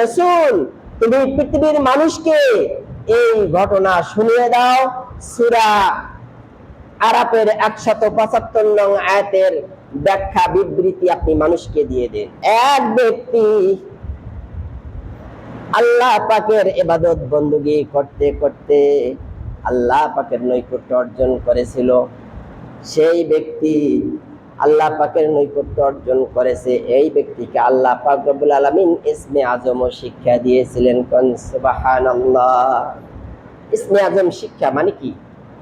রসুল, তুমি পৃথিবীর মানুষকে এই ঘটনা শুনিয়ে দাও। সুরা আরাপের একশত পঁচাত্তর নং আয়াতের ব্যাখ্যা, বিবৃতি আপনি মানুষকে দিয়ে দেন। এক ব্যক্তি আল্লাহ পাকের এবাদত বন্দুগি করতে করতে আল্লাহ পাকের নৈকট্য অর্জন করেছিল। সেই ব্যক্তি আল্লাহ পাকের নৈকট্য অর্জন করেছে। এই ব্যক্তিকে আল্লাহ পাক রব্বুল আলামিন ইসমে আজম শিক্ষা দিয়েছিলেন কোন, সুবহানাল্লাহ। ইসমে আজম শিক্ষা মানে কি?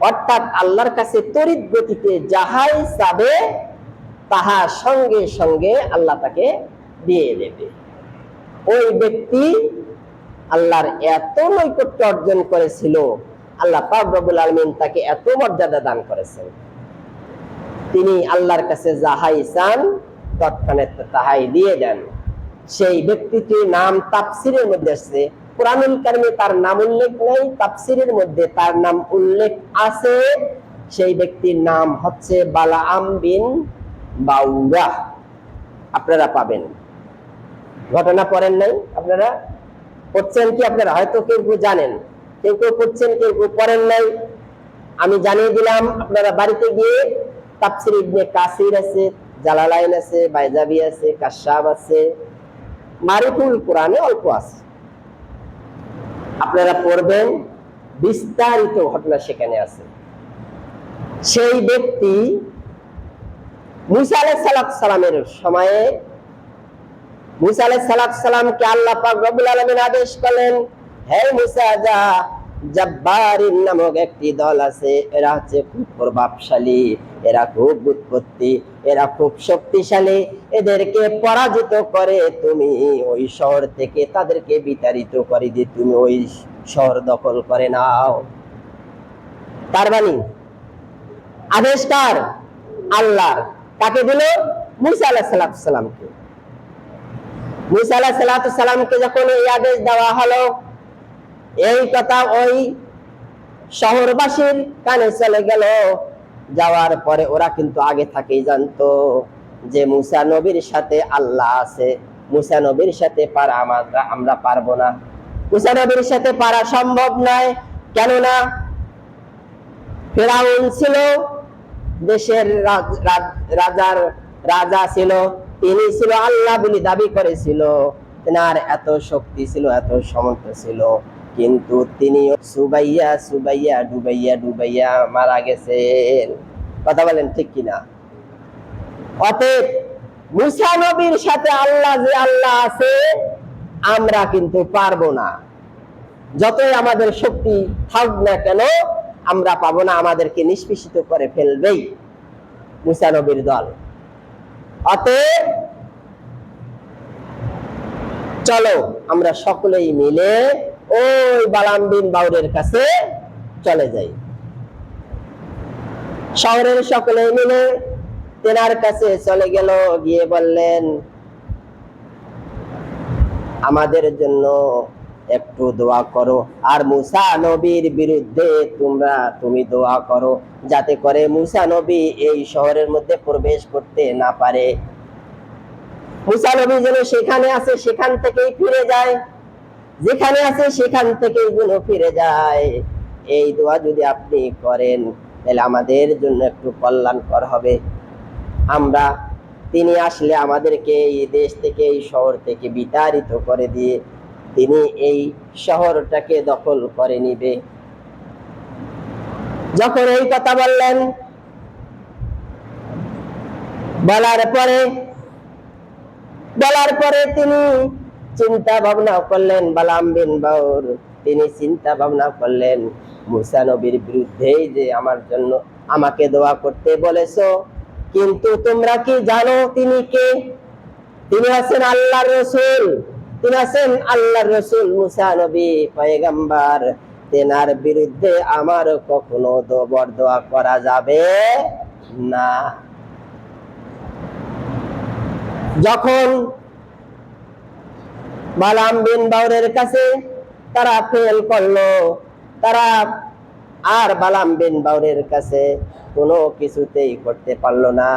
অর্থাৎ আল্লাহর কাছে তড়িৎ গতিতে যাহাই চাবে, তাহা সঙ্গে সঙ্গে আল্লাহ তাকে দিয়ে দেবে। ওই ব্যক্তি আল্লাহর এত নৈকট্য অর্জন করেছিল, আল্লাহ পাক রব্বুল আলামিন তাকে এত মর্যাদা দান করেছেন। তিনি আল্লাহর কাছে যাহাই চান, তৎক্ষণাৎ তাহাই দিয়ে দেন। সেই ব্যক্তিটির নাম তাফসিরের মধ্যে আছে। কোরআনুল কারিমে তার নাম উল্লেখ নেই, তাফসিরের মধ্যে তার নাম উল্লেখ আছে। সেই ব্যক্তির নাম হচ্ছে বালাআম বিন বাউরা আপনারা পাবেন। ঘটনা পড়েন নাই আপনারা? পড়ছেন কি আপনারা? হয়তো কেউ কেউ জানেন। কেউ কেউ পড়ছেন, কেউ কেউ পড়েন নাই। আমি জানিয়ে দিলাম, আপনারা বাড়িতে গিয়ে তাফসির ইবনে কাসির আছে জালালাইন আছে, বাইজাবি আছে কাশাব আছে। মারিফুল কোরআনে অল্প আছে। আপনারা পড়বেন, বিস্তারিত ঘটনা সেখানে আছে। সেই ব্যক্তি মুসা আলাইহিস সালামের সময়ে মুসা আলাইহিস সালামকে আল্লাহ পাক রব্বুল আলামিন আদেশ করলেন, হে মুসা, যা জব্বারিন নামক একটি দল আছে। এরা হচ্ছে খুব প্রভাবশালী, এরা খুব উৎপত্তি, এরা খুব শক্তিশালী। এদেরকে পরাজিত করে তুমি ওই শহর থেকে তাদেরকে বিতাড়িত করে দিয়ে তুমি ওই শহর দখল করে নাও। তার মানে আদেশ আল্লাহর কাকে দিল মুসা আলাইহিস সালামকে মুসা আলাইহিস সালামকে যখন এই আদেশ দেওয়া হলো এই কথা ওই শহরবাসীর কানে চলে গেল। যাওয়ার পরে ওরা কিন্তু আগে থাকেই জানতো যে মুসা নবীর সাথে আল্লাহ আছে। মুসা নবীর সাথে পারা আমরা আমরা পারব না। মুসা নবীর সাথে পারা সম্ভব নয়। কেননা ফেরাউন ছিল, দেশের রাজ- রাজ- রাজার রাজা ছিল, তিনি ছিল আল্লাহ বলে দাবি করেছিল। তেনার এত শক্তি ছিল, এত সামর্থ্য ছিল। কিন্তু তিনি সুবাইয়া সুবাইয়া, ডুবাইয়া ডুবাইয়া মারা গেছেন কথা বলেন ঠিক কিনা? অতএব মুসা নবীর সাথে আল্লাহ যে আল্লাহ আছে, আমরা কিন্তু পারব না। যতই আমাদের শক্তি থাক না কেন, আমরা পাবো না, আমাদেরকে নিষ্পেষিত করে ফেলবেই মুসা নবীর দল। অতএব চলো, আমরা সকলেই মিলে ওই বালাম বিন বাউরের কাছে চলে যাই। শহরের সকলে মিলে তেনার কাছে চলে গেল, গিয়ে বললেন, আমাদের জন্য একটু দোয়া করো। আর মুসা নবীর বিরুদ্ধে তোমরা, তুমি দোয়া করো, যাতে করে মুসা নবী এই শহরের মধ্যে প্রবেশ করতে না পারে। মুসা নবী যেন সেখানে আছে, সেখান থেকেই ফিরে যায়। যেখানে আছে সেখান থেকে যেন ফিরে যায়। এই দোয়া যদি আপনি করেন, তাহলে আমাদের জন্য একটু কল্যাণকর হবে। আমরা, তিনি আসলে আমাদেরকে এই দেশ থেকে, এই শহর থেকে বিতাড়িত করে দিয়ে তিনি এই শহরটাকে দখল করে নিবে। যখন এই কথা বললেন, বলার পরে বলার পরে তিনি চিন্তা ভাবনা করলেন বালাম বিন বাউর। তিনি চিন্তা ভাবনা করলেন, মুসা নবীর বিরুদ্ধে যে আমার জন্য আমাকে দোয়া করতে বলেছ, কিন্তু তোমরা কি জানো তিনি কে? তিনি আছেন আল্লাহর রসুল। তিনি আছেন আল্লাহর রসুল মুসা নবী পয়গাম্বার। তেনার বিরুদ্ধে আমার কখনো দোবর দোয়া করা যাবে না। যখন বালাম বিন বাউরের কাছে তারা ফেল করল। তারা আর বালাম বিন বাউরের কাছে কোনো কিছুতেই করতে পারল না।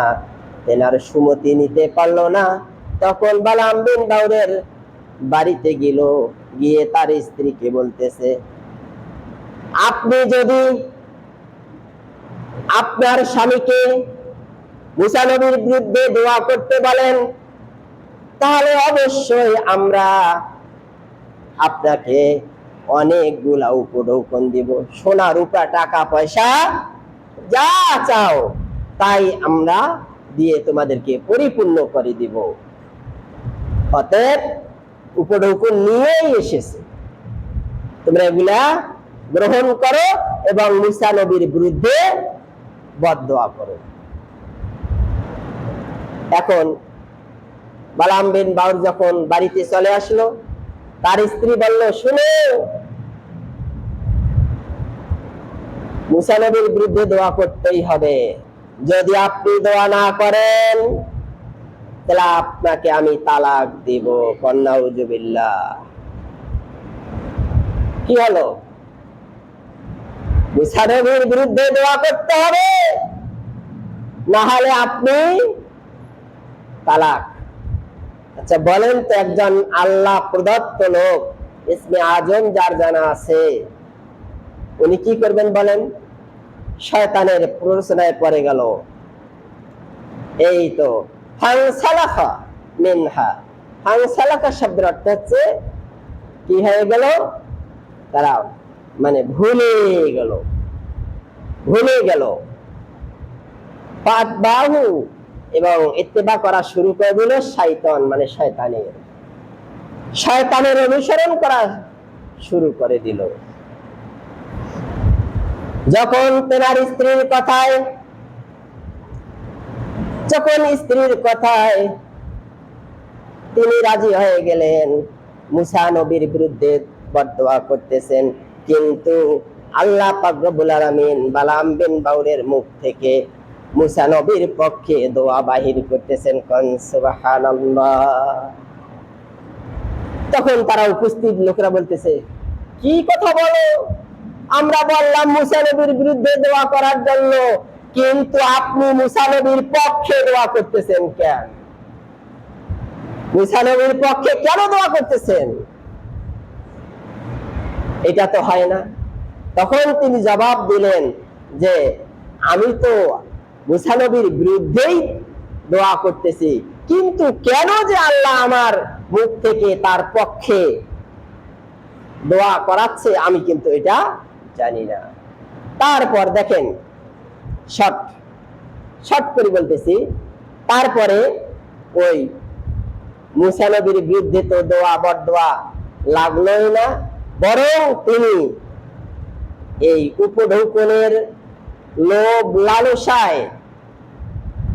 তেনার সুমতি নিতে পারল না। তখন বালাম বিন বাউরের বাড়িতে গেল। গিয়ে তার স্ত্রীকে বলতেছে, আপনি যদি আপনার স্বামীকে মুসা নবীর বিরুদ্ধে দোয়া করতে বলেন তাহলে অবশ্যই আমরা আপনাকে অনেকগুলা উপঢৌকন দিব। সোনা, রূপা, টাকা, পয়সা, যা চাও, তাই আমরা দিয়ে তোমাদেরকে পরিপূর্ণ করে দিব। অতএব উপঢৌকন নিয়েই এসেছে। তোমরা এগুলা গ্রহণ করো এবং মুসা নবীর বিরুদ্ধে বদোয়া করো। এখন বালাম বিন বাউর যখন বাড়িতে চলে আসলো, তার স্ত্রী বলল, শুনো, মুসা নবীর বিরুদ্ধে দোয়া করতেই হবে। যদি আপনি দোয়া না করেন, তাহলে আপনাকে আমি তালাক দিব। কন্যাউজুবিল্লাহ কি হলো? মুসা নবীর বিরুদ্ধে দোয়া করতে হবে? না হলে আপনি তালাক আচ্ছা বলেন তো একজন আল্লাহ প্রদত্ত লোক, ইসমে আজম যার জানা আছে, উনি কি করবেন বলেন? শয়তানের প্ররোচনায় পড়ে গেল। এই তো ফাংসালাখা মিনহা। ফাংসালাখা শব্দের অর্থ হচ্ছে, কি হয়ে গেল? তারা মানে ভুলে গেল। ভুলে গেল। বাহু এবং ইত্তেবা করা শুরু করে দিল শয়তান মানে শয়তানের। শয়তানের অনুসরণ করা শুরু করে দিল। যখন তেনার স্ত্রীর কথায়, যখন স্ত্রীর কথায় তিনি রাজি হয়ে গেলেন, মুসা নবীর বিরুদ্ধে বদোয়া করতেছেন। কিন্তু আল্লাহ পাকরবুল আলমিন বালাম বিন বাউরের মুখ থেকে মুসা নবীর পক্ষে দোয়া বাহির করতেছেন কন তখন তারা উপস্থিত লোকেরা বলতেছে, কি কথা বলো? আমরা বললাম মুসা নবীর বিরুদ্ধে দোয়া করার জন্য, কিন্তু আপনি মুসা নবীর পক্ষে দোয়া করতেছেন কেন? মুসা নবীর পক্ষে কেন দোয়া করতেছেন? এটা তো হয় না। তখন তিনি জবাব দিলেন যে, আমি তো মুসা নবীর বিরুদ্ধেই দোয়া করতেছি। কিন্তু কেন যে আল্লাহ আমার মুখ থেকে তার পক্ষে দোয়া করাচ্ছে, আমি কিন্তু এটা জানি না। তারপর দেখেন শর্ট শর্ট করে বলতেছি, তারপরে ওই মুসা নবীর বিরুদ্ধে তো দোয়া বদোয়া লাগলোই না, বরং তিনি এই উপঢৌকনের লোভ লালসায়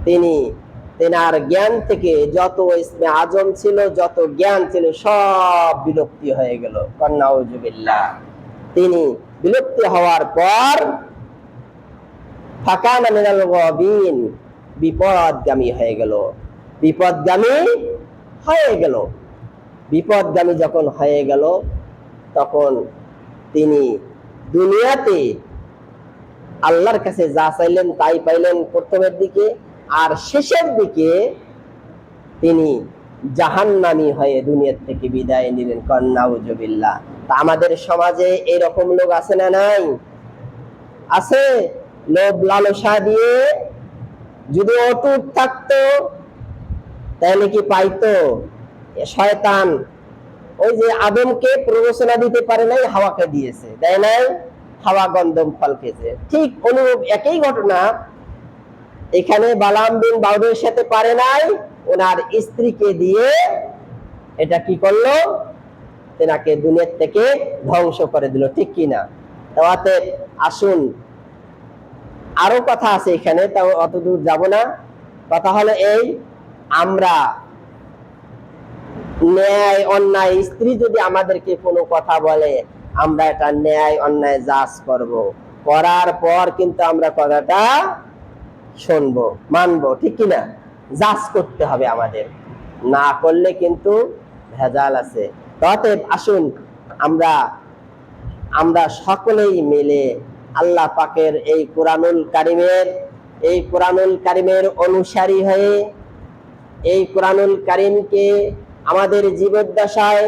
তিনি, তেনার জ্ঞান থেকে যত ইসমে আজম ছিল, যত জ্ঞান ছিল, সব বিলুপ্তি হয়ে গেল। কন্যাউজুবিল্লাহ তিনি বিলুপ্তি হওয়ার পর ফাঁকানা মিনাল গবিন, বিপদগামী হয়ে গেল। বিপদগামী হয়ে গেল। বিপদগামী যখন হয়ে গেল, তখন তিনি দুনিয়াতে আল্লাহর কাছে যা চাইলেন তাই পাইলেন প্রথমের দিকে। আর শেষের দিকে তিনি জাহান্নামী হয়ে দুনিয়ার থেকে বিদায় নিলেন কন্যাউজবিল্লাহ তা আমাদের সমাজে এরকম লোক আছে না নাই? আছে? লোভ লালসা দিয়ে যদি অটুট থাকতো, তাহলে কি পাইতো? শয়তান, ওই যে আদমকে প্ররোচনা দিতে পারে নাই, হাওয়াকে দিয়েছে তাই নাই? হাওয়া, গন্ধম, ফল খেয়েছে। ঠিক অনুরূপ একই ঘটনা এখানে বালাম বিন বাউদের সাথে পারে নাই। ওনার স্ত্রীকে দিয়ে এটা কি করল? তেনাকে দুনিয়ার থেকে ধ্বংস করে দিল, ঠিক কিনা তাতে আসুন। আরও কথা আছে এখানে, তাও অত দূর যাব না। কথা হলো এই, আমরা ন্যায়, অন্যায়, স্ত্রী যদি আমাদেরকে কোনো কথা বলে, আমরা এটা ন্যায়, অন্যায় জাজ করব। করার পর কিন্তু আমরা কথাটা শুনব, মানবো, ঠিক কিনা? জাজ করতে হবে আমাদের। না করলে কিন্তু ভেজাল আছে। অতএব আসুন, আমরা আমরা সকলেই মিলে আল্লাহ পাকের এই কোরআনুল কারিমের, এই কোরআনুল কারিমের অনুসারী হয়ে, এই কোরআনুল কারিমকে আমাদের জীবদ্দশায়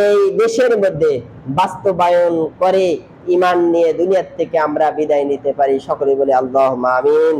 এই দেশের মধ্যে বাস্তবায়ন করে ইমান নিয়ে দুনিয়ার থেকে আমরা বিদায় নিতে পারি। সকলে বলে আল্লাহ আমিন।